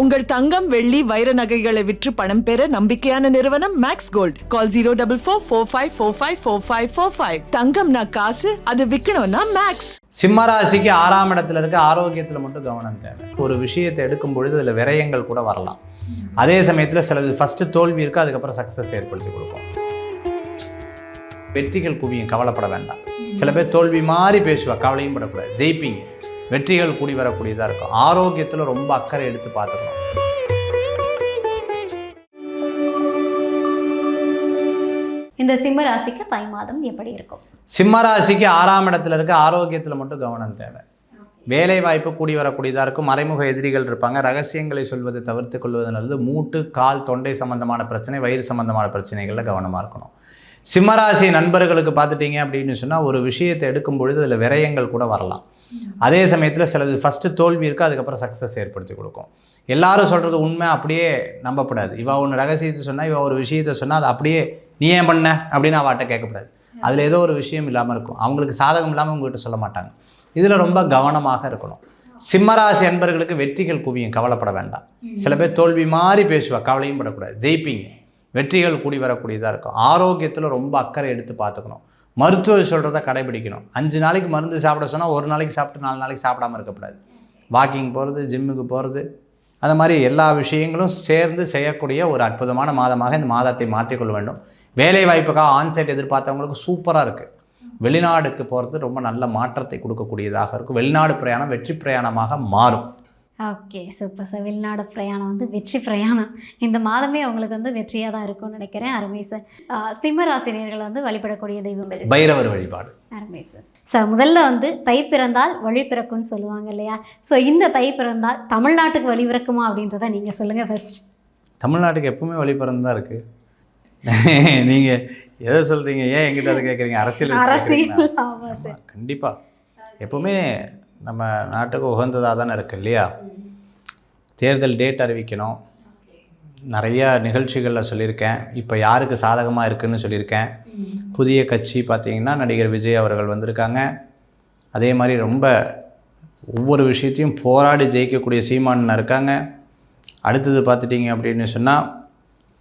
உங்கள் தங்கம் வெள்ளி வைர நகைகளை விற்று பணம் பெற நம்பிக்கையான நிறுவனம் Max Gold call zero double four four five four five four five four five தங்கம்னா காசு அது விற்கணும்னா மேக்ஸ் சிம்மராசிக்கு ஆறாம் இடத்துல இருக்க ஆரோக்கியத்தில் மட்டும் கவனம் தேவை. ஒரு விஷயத்தை எடுக்கும் பொழுது அதில் விரயங்கள் கூட வரலாம். அதே சமயத்தில் சிலது ஃபஸ்ட்டு தோல்வி இருக்கு அதுக்கப்புறம் சக்ஸஸ் ஏற்படுத்தி கொடுப்போம் வெற்றிகள் குவியும் கவலைப்பட வேண்டாம். சில பேர் தோல்வி மாதிரி பேசுவா கவலையும் படக்கூடாது. ஜெயிப்பீங்க. வெற்றிகள் கூடி வரக்கூடியதாக இருக்கும். ஆரோக்கியத்தில் ரொம்ப அக்கறை எடுத்து பார்த்துக்கணும். இந்த சிம்ம ராசிக்கு தை மாதம் எப்படி இருக்கும்? சிம்மராசிக்கு ஆறாம் இடத்துல இருக்க ஆரோக்கியத்தில் மட்டும் கவனம் தேவை. வேலை வாய்ப்பு கூடி வரக்கூடியதாக இருக்கும். மறைமுக எதிரிகள் இருப்பாங்க. ரகசியங்களை சொல்வதை தவிர்த்து கொள்வது நல்லது. மூட்டு கால் தொண்டை சம்பந்தமான பிரச்சனை வயிறு சம்பந்தமான பிரச்சனைகளில் கவனமாக இருக்கணும். சிம்மராசி நண்பர்களுக்கு பார்த்துட்டீங்க அப்படின்னு சொன்னால் ஒரு விஷயத்தை எடுக்கும் பொழுது அதில் விரயங்கள் கூட வரலாம். அதே சமயத்தில் சிலது ஃபஸ்ட்டு தோல்வி இருக்குது அதுக்கப்புறம் சக்ஸஸ் ஏற்படுத்தி கொடுக்கும். எல்லாரும் சொல்கிறது உண்மை அப்படியே நம்பப்படாது. இவ ஒன்று ரகசியத்தை சொன்னால் இவ ஒரு விஷயத்தை சொன்னால் அது அப்படியே நீ ஏன் பண்ண? அப்படின்னு அவட்ட கேட்கக்கூடாது அதில் ஏதோ ஒரு விஷயம் இல்லாமல் இருக்கும். அவங்களுக்கு சாதகம் இல்லாமல் உங்ககிட்ட சொல்ல மாட்டாங்க. இதில் ரொம்ப கவனமாக இருக்கணும். சிம்மராசி அன்பர்களுக்கு வெற்றிகள் குவியும் கவலைப்பட வேண்டாம். சில பேர் தோல்வி மாதிரி பேசுவா கவலையும் படக்கூடாது. ஜெயிப்பீங்க. வெற்றிகள் கூடி வரக்கூடியதாக இருக்கும். ஆரோக்கியத்தில் ரொம்ப அக்கறை எடுத்து பார்த்துக்கணும். மருத்துவர் சொல்கிறத கடைபிடிக்கணும். அஞ்சு நாளைக்கு மருந்து சாப்பிட சொன்னால் ஒரு நாளைக்கு சாப்பிட்டு நாலு நாளைக்கு சாப்பிடாம இருக்கக்கூடாது. வாக்கிங் போகிறது ஜிம்முக்கு போகிறது அந்த மாதிரி எல்லா விஷயங்களும் சேர்ந்து செய்யக்கூடிய ஒரு அற்புதமான மாதமாக இந்த மாதத்தை மாற்றிக்கொள்ள வேண்டும். வேலை வாய்ப்புக்காக ஆன்சைட் எதிர்பார்த்தவங்களுக்கு சூப்பராக இருக்குது வெளிநாடுக்கு போகிறது ரொம்ப நல்ல மாற்றத்தை கொடுக்கக்கூடியதாக இருக்கும். வெளிநாடு பிரயாணம் வெற்றி பிரயாணமாக மாறும். ஓகே சூப்பர் சார் வெளிநாடு பிரயாணம் வந்து வெற்றி பிரயாணம். இந்த மாதமே அவங்களுக்கு வந்து வெற்றியாக தான் இருக்கும்னு நினைக்கிறேன். அருமை சார். ஆஹ் சிம்ம ராசினியர்கள் வந்து வழிபடக்கூடிய தெய்வம்? பைரவர் வழிபாடு. அருமை சார். சார் முதல்ல வந்து தை பிறந்தால் வழி பிறக்கும்னு சொல்லுவாங்க இல்லையா? ஸோ இந்த தை பிறந்தால் தமிழ்நாட்டுக்கு வழி பிறக்குமா அப்படின்றத நீங்கள் சொல்லுங்கள் ஃபர்ஸ்ட் தமிழ்நாட்டுக்கு எப்பவுமே வழி பிறந்து தான் இருக்குது நீங்கள் எதை சொல்கிறீங்க ஏன் எங்கிட்ட அதை கேட்குறீங்க அரசியல் அரசியல் கேக்குறீங்களா? ஆமாம் சார். ஆமா, கண்டிப்பா. எப்பவுமே நம்ம நாட்டுக்கு உகந்ததாக தானே இருக்குது இல்லையா? தேர்தல் டேட் அறிவிக்கணும். நிறைய நிகழ்ச்சிகளில் சொல்லியிருக்கேன். இப்போ யாருக்கு சாதகமாக இருக்குதுன்னு சொல்லியிருக்கேன். புதிய கட்சி பார்த்திங்கன்னா நடிகர் விஜய் அவர்கள் வந்திருக்காங்க. அதே மாதிரி ரொம்ப ஒவ்வொரு விஷயத்தையும் போராடி ஜெயிக்கக்கூடிய சீமானன் இருக்காங்க. அடுத்தது பார்த்துட்டிங்க அப்படின்னு சொன்னால்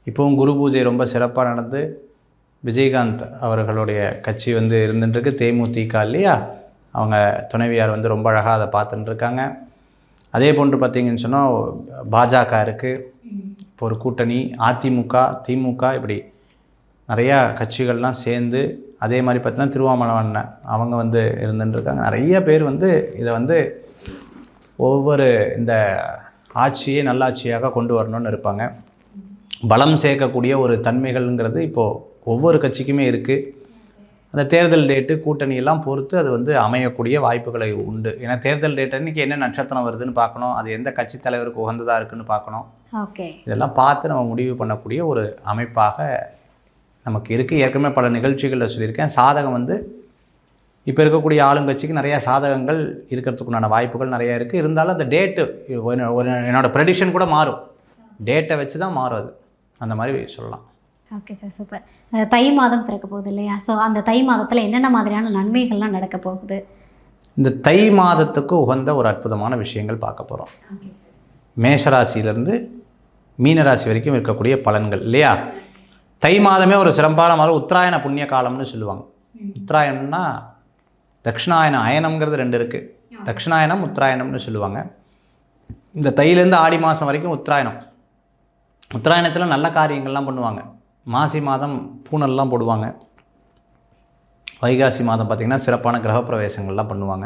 இப்போவும் குரு பூஜை ரொம்ப சிறப்பாக நடந்து விஜயகாந்த் அவர்களுடைய கட்சி வந்து இருந்துட்டுருக்கு தேமுதிக இல்லையா? அவங்க துணைவியார் வந்து ரொம்ப அழகாக அதை பார்த்துட்டு இருக்காங்க. அதே போன்று பார்த்தீங்கன்னு சொன்னால் பாஜக இருக்குது இப்போ ஒரு கூட்டணி அதிமுக திமுக இப்படி நிறையா கட்சிகள்லாம் சேர்ந்து அதே மாதிரி பார்த்தீங்கன்னா திருவாமலை அவங்க வந்து இருந்துட்டுருக்காங்க நிறைய பேர் வந்து இதை வந்து ஒவ்வொரு இந்த ஆட்சியை நல்லாட்சியாக கொண்டு வரணும்னு இருப்பாங்க. பலம் சேர்க்கக்கூடிய ஒரு தன்மைகள்ங்கிறது இப்போது ஒவ்வொரு கட்சிக்குமே இருக்குது அந்த தேர்தல் டேட்டு கூட்டணி எல்லாம் பொறுத்து அது வந்து அமையக்கூடிய வாய்ப்புகளை உண்டு. ஏன்னா தேர்தல் டேட் அன்றைக்கி என்ன நட்சத்திரம் வருதுன்னு பார்க்கணும். அது எந்த கட்சி தலைவருக்கு உகந்ததாக இருக்குன்னு பார்க்கணும். ஓகே. இதெல்லாம் பார்த்து நம்ம முடிவு பண்ணக்கூடிய ஒரு அமைப்பாக நமக்கு இருக்குது ஏற்கனவே பல நிகழ்ச்சிகளில் சொல்லியிருக்கேன். சாதகம் வந்து இப்போ இருக்கக்கூடிய ஆளுங்கட்சிக்கு நிறையா சாதகங்கள் இருக்கிறதுக்குண்டான வாய்ப்புகள் நிறையா இருக்குது இருந்தாலும் அந்த டேட்டு ஒரு என்னோட ப்ரெடிஷன் கூட மாறும். டேட்டை வச்சு தான் மாறும் அது. அந்த மாதிரி சொல்லலாம். ஓகே சார் சூப்பர் தை மாதம் பிறக்க போகுது இல்லையா? ஸோ அந்த தை மாதத்தில் என்னென்ன மாதிரியான நன்மைகள்லாம் நடக்க போகுது? இந்த தை மாதத்துக்கு உகந்த ஒரு அற்புதமான விஷயங்கள் பார்க்க போகிறோம் மேஷராசியிலேருந்து மீனராசி வரைக்கும் இருக்கக்கூடிய பலன்கள் இல்லையா? தை மாதமே ஒரு சிறப்பான மாதம் உத்தராயண புண்ணிய காலம்னு சொல்லுவாங்க. உத்தராயணம்னா தட்சிணாயனம் அயனம்ங்கிறது ரெண்டு இருக்குது தட்சிணாயனம் உத்தராயணம்னு சொல்லுவாங்க. இந்த தையிலேருந்து ஆடி மாதம் வரைக்கும் உத்தராயணம். உத்தராயணத்தில் நல்ல காரியங்கள்லாம் பண்ணுவாங்க. மாசி மாதம் பூனல்லாம் போடுவாங்க. வைகாசி மாதம் பார்த்திங்கன்னா சிறப்பான கிரகப்பிரவேசங்கள்லாம் பண்ணுவாங்க.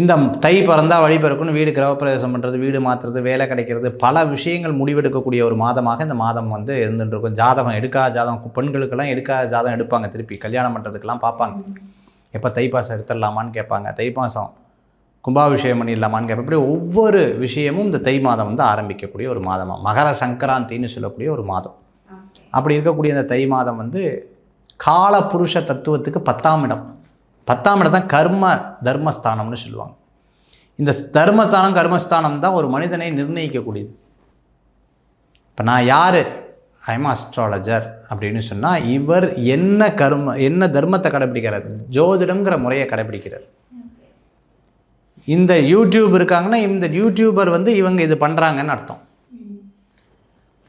இந்த தை பிறந்தால் வழி பிறக்குன்னு வீடு கிரகப்பிரவேசம் பண்ணுறது வீடு மாற்றுறது வேலை கிடைக்கிறது பல விஷயங்கள் முடிவெடுக்கக்கூடிய ஒரு மாதமாக இந்த மாதம் வந்து இருந்துட்டு இருக்கும் ஜாதகம் எடுக்காத ஜாதகம் பெண்களுக்கெல்லாம் எடுக்காத ஜாதகம் எடுப்பாங்க திருப்பி. கல்யாணம் பண்ணுறதுக்கெல்லாம் பார்ப்பாங்க. எப்போ தைப்பாசம் எடுத்துடலாமான்னு கேட்பாங்க. தைப்பாசம் கும்பாபிஷேகம் பண்ணிடலாமான்னு கேட்பேன் இப்படி ஒவ்வொரு விஷயமும் இந்த தை மாதம் வந்து ஆரம்பிக்கக்கூடிய ஒரு மாதமாக மகர சங்கராந்தின்னு சொல்லக்கூடிய ஒரு மாதம். அப்படி இருக்கக்கூடிய அந்த தை மாதம் வந்து கால புருஷ தத்துவத்துக்கு பத்தாம் இடம். பத்தாம் இடம் தான் கர்ம தர்மஸ்தானம்னு சொல்லுவாங்க. இந்த தர்மஸ்தானம் கர்மஸ்தானம் தான் ஒரு மனிதனை நிர்ணயிக்கக்கூடியது. இப்போ நான் யார்? ஐம் அஸ்ட்ராலஜர் அப்படின்னு சொன்னால் இவர் என்ன கர்ம என்ன தர்மத்தை கடைப்பிடிக்கிறார் ஜோதிடம்ங்கிற முறையை கடைப்பிடிக்கிறார் இந்த யூடியூப் இருக்காங்கன்னா இந்த யூடியூபர் வந்து இவங்க இது பண்ணுறாங்கன்னு அர்த்தம்.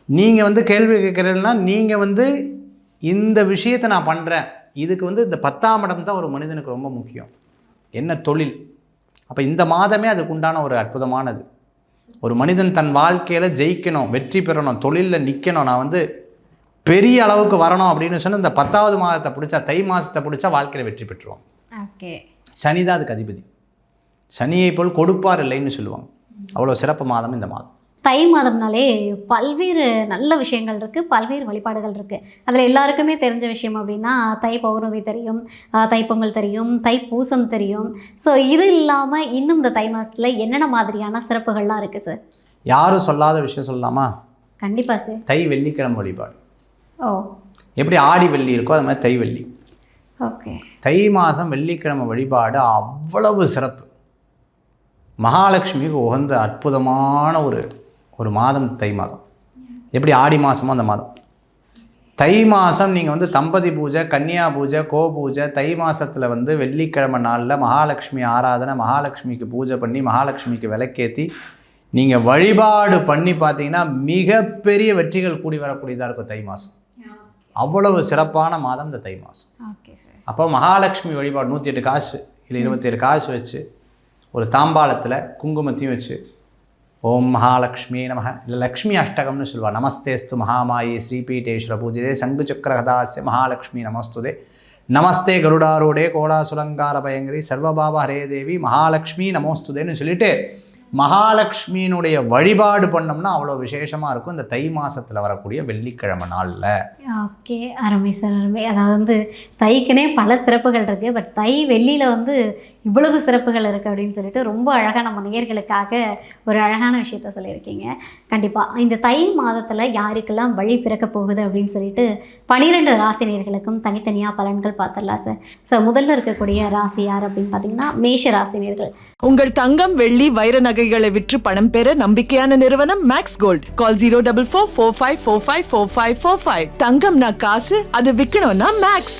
நீங்கள் வந்து கேள்வி கேட்குறதுனா நீங்கள் வந்து இந்த விஷயத்தை நான் பண்ணுறேன் இதுக்கு வந்து இந்த பத்தாம் இடம் தான் ஒரு மனிதனுக்கு ரொம்ப முக்கியம். என்ன தொழில்? அப்போ இந்த மாதமே அதுக்கு உண்டான ஒரு அற்புதமானது. ஒரு மனிதன் தன் வாழ்க்கையில் ஜெயிக்கணும் வெற்றி பெறணும் தொழிலில் நிற்கணும் நான் வந்து பெரிய அளவுக்கு வரணும் அப்படின்னு சொன்னால் இந்த பத்தாவது மாதத்தை பிடிச்சா தை மாதத்தை பிடிச்சா வாழ்க்கையில் வெற்றி பெற்றுருவான். ஓகே. சனி தான் அதுக்கு அதிபதி. சனியை போல் கொடுப்பார் இல்லைன்னு சொல்லுவாங்க. அவ்வளோ சிறப்பு மாதம் இந்த மாதம். தை மாதம்னாலே பல்வேறு நல்ல விஷயங்கள் இருக்குது பல்வேறு வழிபாடுகள் இருக்குது அதில் எல்லாருக்குமே தெரிஞ்ச விஷயம் அப்படின்னா தை பௌர்ணமி தெரியும் தைப்பொங்கல் தெரியும் தை பூசம் தெரியும். ஸோ இது இல்லாமல் இன்னும் இந்த தை மாதத்தில் என்னென்ன மாதிரியான சிறப்புகள்லாம் இருக்குது சார் யாரும் சொல்லாத விஷயம் சொல்லலாமா? கண்டிப்பாக சார் தை வெள்ளிக்கிழமை வழிபாடு. ஓ. எப்படி ஆடி வெள்ளி இருக்கோ அது மாதிரி தை வெள்ளி. ஓகே. தை மாதம் வெள்ளிக்கிழமை வழிபாடு அவ்வளவு சிறப்பு. மகாலட்சுமிக்கு உகந்த அற்புதமான ஒரு ஒரு மாதம் தை மாதம். எப்படி ஆடி மாதமோ அந்த மாதம். தை மாதம் நீங்கள் வந்து தம்பதி பூஜை கன்னியா பூஜை கோ பூஜை தை மாதத்தில் வந்து வெள்ளிக்கிழமை நாளில் மகாலட்சுமி ஆராதனை மகாலட்சுமிக்கு பூஜை பண்ணி மகாலட்சுமிக்கு விளக்கேற்றி நீங்கள் வழிபாடு பண்ணி பார்த்தீங்கன்னா மிகப்பெரிய வெற்றிகள் கூடி வரக்கூடியதாக இருக்கும் தை மாதம் அவ்வளவு சிறப்பான மாதம் இந்த தை மாதம் அப்போ மகாலட்சுமி வழிபாடு நூற்றி எட்டு காசு இல்லை இருபத்தேழு காசு வச்சு ஒரு தாம்பாளத்தில் குங்குமத்தையும் வச்சு ஓம் மகாலட்சுமி நம இல்லை லக்ஷ்மி அஷ்டகம்னு சொல்லுவாள் நமஸ்தேஸ்து மகாமாயி ஸ்ரீபீட்டேஸ்வர பூஜிதே. சங்கு சக்கரகதாசிய மகாலட்சுமி நமஸ்துதே. நமஸ்தே கருடாரோடே கோடாசுலங்கார பயங்கரி. சர்வபாப ஹரே தேவி மகாலட்சுமி நமோஸ்துதேன்னு சொல்லிட்டு மகாலட்சுமியினுடைய வழிபாடு பண்ணோம்னா அவ்வளோ விசேஷமாக இருக்கும். இந்த தை மாதத்தில் வரக்கூடிய வெள்ளிக்கிழமை நாளில். ஓகே அருமை சார் அருமை. அதாவது வந்து தைக்குனே பல சிறப்புகள் இருக்குது பட் தை வெள்ளியில் வந்து இவ்வளவு சிறப்புகள் இருக்குது அப்படின்னு சொல்லிட்டு ரொம்ப அழகாக நம்ம நேயர்களுக்காக ஒரு அழகான விஷயத்த சொல்லியிருக்கீங்க. கண்டிப்பாக இந்த தை மாதத்தில் யாருக்கெல்லாம் வழி பிறக்க போகுது அப்படின்னு சொல்லிட்டு பனிரெண்டு ராசி நேர்களுக்கும் தனித்தனியாக பலன்கள் பார்த்துடலாம் சார் ஸோ முதல்ல இருக்கக்கூடிய ராசி யார் அப்படின்னு பார்த்தீங்கன்னா மேஷ ராசி நேர்கள் உங்கள் தங்கம் வெள்ளி வைர நகைகளை விற்று பணம் பெற நம்பிக்கையான நிறுவனம் Max Gold call zero double four four five four five four five four five தங்கம்னா காசு அது விற்கணும்னா மேக்ஸ்